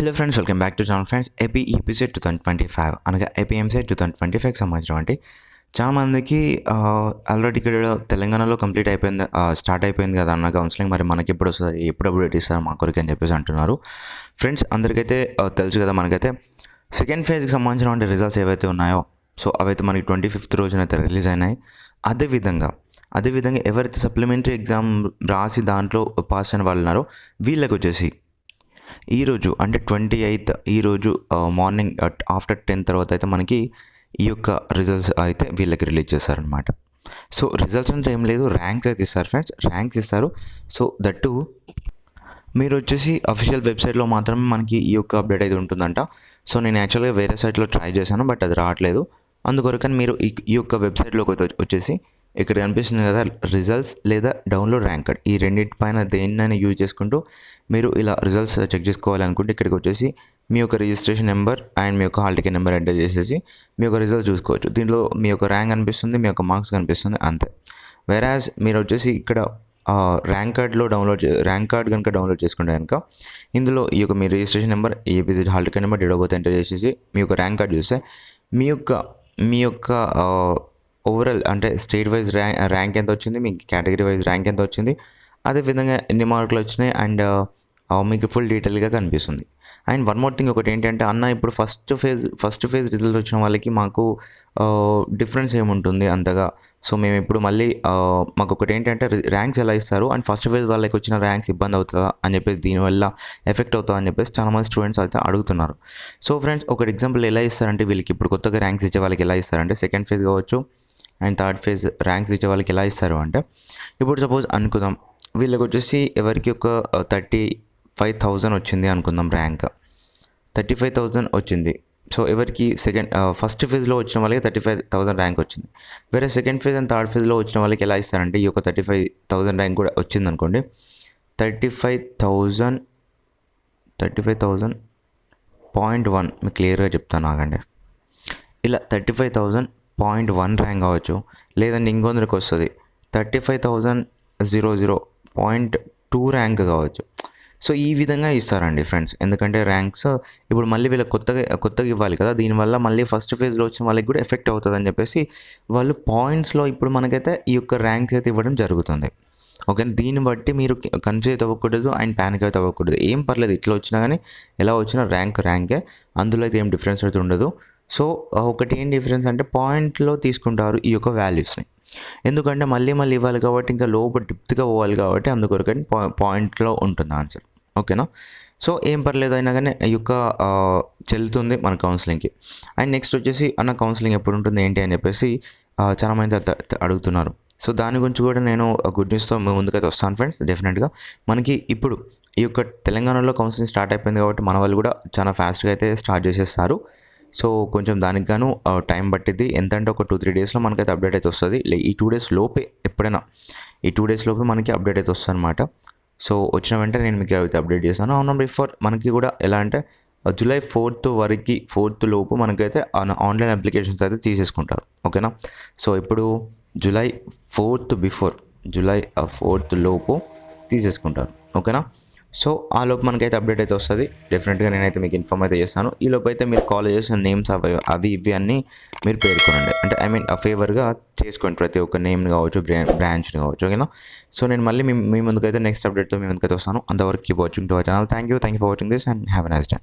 Hello friends welcome back to channel friends AP EAPCET two thousand twenty five అనగా AP EAMCET two thousand twenty ఫైవ్కి సంబంధించినటువంటి చాలా మందికి already ఇక్కడ తెలంగాణలో కంప్లీట్ అయిపోయింది స్టార్ట్ అయిపోయింది కదా అన్న కౌన్సిలింగ్ మరి మనకి ఎప్పుడు వస్తుంది ఎప్పుడు అప్డేట్ ఇస్తారు మా కొరికి అని చెప్పేసి అంటున్నారు. ఫ్రెండ్స్ అందరికైతే తెలుసు కదా మనకైతే సెకండ్ ఫేజ్కి సంబంధించినటువంటి రిజల్ట్స్ ఏవైతే ఉన్నాయో సో అవైతే మనకి ట్వంటీ ఫిఫ్త్ రోజున అయితే రిలీజ్ అయినాయి. అదేవిధంగా అదేవిధంగా ఎవరైతే సప్లిమెంటరీ ఎగ్జామ్ రాసి దాంట్లో పాస్ అయిన వాళ్ళు ఉన్నారో వీళ్ళకి వచ్చేసి ఈరోజు అంటే ట్వంటీ ఎయిత్ ఈరోజు మార్నింగ్ ఆఫ్టర్ టెన్ తర్వాత అయితే మనకి ఈ యొక్క రిజల్ట్స్ అయితే వీళ్ళకి రిలీజ్ చేశారనమాట సో రిజల్ట్స్ అంటే ఏం లేదు ర్యాంక్స్ అయితే ఇస్తారు ఫ్రెండ్స్ ర్యాంక్స్ ఇస్తారు. సో దట్టు మీరు వచ్చేసి అఫీషియల్ వెబ్సైట్లో మాత్రమే మనకి ఈ యొక్క అప్డేట్ అయితే ఉంటుందంట. సో నేను యాక్చువల్గా వేరే సైట్లో ట్రై చేశాను బట్ అది రావట్లేదు. అందుకొరకని మీరు ఈ ఈ యొక్క వెబ్సైట్లోకి వచ్చేసి ఇక్కడ కనిపిస్తుంది కదా రిజల్ట్స్ లేదా డౌన్లోడ్ ర్యాంక్ కార్డ్ ఈ రెండింటి పైన దేన్నైనా యూజ్ చేసుకుంటూ మీరు ఇలా రిజల్ట్స్ చెక్ చేసుకోవాలనుకుంటే ఇక్కడికి వచ్చేసి మీ యొక్క రిజిస్ట్రేషన్ నెంబర్ అండ్ మీ యొక్క హాల్ టికెట్ నెంబర్ ఎంటర్ చేసేసి మీ యొక్క రిజల్ట్ చూసుకోవచ్చు. దీంట్లో మీ యొక్క ర్యాంక్ కనిపిస్తుంది మీ యొక్క మార్క్స్ కనిపిస్తుంది అంతే. వెరాజ్ మీరు వచ్చేసి ఇక్కడ ర్యాంక్ కార్డ్లో డౌన్లోడ్ చే ర్యాంక్ కార్డ్ కనుక డౌన్లోడ్ చేసుకుంటే కనుక ఇందులో ఈ యొక్క మీ registration number APG hall ticket number date of birth enter చేసేసి మీ యొక్క ర్యాంక్ కార్డ్ చూస్తే మీ యొక్క మీ యొక్క ఓవరాల్ అంటే స్టేట్ వైజ్ ర్యాంక్ ర్యాంక్ ఎంత వచ్చింది మీకు కేటగిరీ వైజ్ ర్యాంక్ ఎంత వచ్చింది అదేవిధంగా ఎన్ని మార్కులు వచ్చినాయి అండ్ uh, మీకు ఫుల్ డీటెయిల్గా కనిపిస్తుంది. అండ్ వన్ మోర్ థింగ్ ఒకటి ఏంటంటే అన్న ఇప్పుడు first phase first phase result వచ్చిన వాళ్ళకి మాకు uh, డిఫరెన్స్ ఏముంటుంది అంతగా. సో మేము ఇప్పుడు మళ్ళీ uh, మాకు ఒకటి ఏంటంటే ర్యాంక్స్ ఎలా ఇస్తారు అండ్ ఫస్ట్ ఫేజ్ వాళ్ళకి వచ్చిన ర్యాంక్స్ ఇబ్బంది అవుతుందా అని చెప్పేసి దీనివల్ల ఎఫెక్ట్ అవుతుందా అని చెప్పేసి చాలామంది స్టూడెంట్స్ అయితే అడుగుతున్నారు. సో ఫ్రెండ్స్ ఒకటి ఎగ్జాంపుల్ ఎలా ఇస్తారంటే వీళ్ళకి ఇప్పుడు కొత్తగా ర్యాంక్స్ ఇచ్చే వాళ్ళకి ఎలా ఇస్తారంటే సెకండ్ ఫేజ్ కావచ్చు అండ్ థర్డ్ ఫేజ్ ర్యాంక్స్ ఇచ్చే వాళ్ళకి ఎలా ఇస్తారు అంటే ఇప్పుడు సపోజ్ అనుకుందాం వీళ్ళకి వచ్చేసి ఎవరికి ఒక థర్టీ ఫైవ్ థౌజండ్ వచ్చింది అనుకుందాం ర్యాంక్. థర్టీ ఫైవ్ థౌజండ్ వచ్చింది. సో ఎవరికి సెకండ్ ఫస్ట్ ఫేజ్లో వచ్చిన వాళ్ళకి థర్టీ ఫైవ్ థౌసండ్ ర్యాంక్ వచ్చింది. వేరే సెకండ్ ఫేజ్ అండ్ థర్డ్ ఫేజ్లో వచ్చిన వాళ్ళకి ఎలా ఇస్తారంటే ఈ యొక్క థర్టీ ఫైవ్ థౌసండ్ ర్యాంక్ కూడా వచ్చింది అనుకోండి. Thirty five thousand thirty five thousand point one మీకు క్లియర్గా చెప్తాను ఆగండి. ఇలా thirty five thousand point one rank కావచ్చు లేదంటే ఇంకొందరికి వస్తుంది. Thirty five thousand zero zero point two rank కావచ్చు. సో ఈ విధంగా ఇస్తారండి ఫ్రెండ్స్. ఎందుకంటే ర్యాంక్స్ ఇప్పుడు మళ్ళీ వీళ్ళకి కొత్తగా కొత్తగా ఇవ్వాలి కదా. దీనివల్ల మళ్ళీ ఫస్ట్ ఫేజ్లో వచ్చిన వాళ్ళకి కూడా ఎఫెక్ట్ అవుతుందని చెప్పేసి వాళ్ళు పాయింట్స్లో ఇప్పుడు మనకైతే ఈ యొక్క ర్యాంక్స్ అయితే ఇవ్వడం జరుగుతుంది. ఓకే దీన్ని బట్టి మీరు కన్ఫ్యూజ్ అయితే అవ్వకూడదు అండ్ ప్యానిక్ అయితే అవ్వకూడదు. ఏం పర్లేదు ఇట్లా వచ్చినా కానీ ఎలా వచ్చినా ర్యాంక్ ర్యాంకే. అందులో అయితే ఏం డిఫరెన్స్ అయితే ఉండదు. సో ఒకటి ఏం డిఫరెన్స్ అంటే పాయింట్లో తీసుకుంటారు ఈ యొక్క వాల్యూస్ని ఎందుకంటే మళ్ళీ మళ్ళీ ఇవ్వాలి కాబట్టి ఇంకా లోపల డిప్త్గా పోవాలి కాబట్టి అందుకొరకని పా పాయింట్లో ఉంటుంది ఆన్సర్ ఓకేనా సో ఏం పర్లేదు అయినా కానీ ఈ యొక్క చెల్లుతుంది మన కౌన్సిలింగ్కి అండ్ నెక్స్ట్ వచ్చేసి అన్న కౌన్సిలింగ్ ఎప్పుడు ఉంటుంది ఏంటి అని చెప్పేసి చాలామంది చాలా మంది అడుగుతున్నారు. సో దాని గురించి కూడా నేను గుడ్ న్యూస్తో ముందుకైతే వస్తాను ఫ్రెండ్స్ డెఫినెట్గా మనకి ఇప్పుడు ఈ యొక్క తెలంగాణలో కౌన్సిలింగ్ స్టార్ట్ అయిపోయింది కాబట్టి మన వాళ్ళు కూడా చాలా ఫాస్ట్గా అయితే స్టార్ట్ చేసేస్తారు. సో కొంచెం దానికి గాను టైం పట్టిద్ది. ఎంత అంటే ఒక టూ త్రీ డేస్లో మనకైతే అప్డేట్ అయితే వస్తుంది. ఈ టూ డేస్ లోపే ఎప్పుడైనా ఈ టూ డేస్ లోపే మనకి అప్డేట్ అయితే వస్తుంది అనమాట సో వచ్చిన వెంటనే నేను మీకు అయితే అప్డేట్ చేస్తాను. అవునా బిఫోర్ మనకి కూడా ఎలా అంటే జూలై ఫోర్త్ వరకు ఫోర్త్ లోపు మనకైతే ఆన్లైన్ అప్లికేషన్స్ అయితే తీసేసుకుంటారు. ఓకేనా? సో ఇప్పుడు July fourth before July fourth లోపు తీసేసుకుంటారు. ఓకేనా? సో ఆ లోపు మనకైతే అప్డేట్ అయితే వస్తుంది. డెఫినెట్గా నేనైతే మీకు ఇన్ఫామ్ అయితే చేస్తాను. ఈ లోపు అయితే మీరు కాలేజెస్ నేమ్స్ అవి అవి ఇవి అన్నీ మీరు పేర్కొనండి. అంటే ఐ మీన్ ఫేవర్గా చేసుకోండి ప్రతి ఒక్క నేమ్ని కావచ్చు బ్రా బ్రాంచ్ని కావచ్చు ఓకేనా సో నేను మళ్ళీ మీ మీ ముందుకైతే నెక్స్ట్ అప్డేట్తో మీ ముందుకైతే వస్తాను. అంతవరకు keep watching to our channel thank you thank you for watching this and have a nice day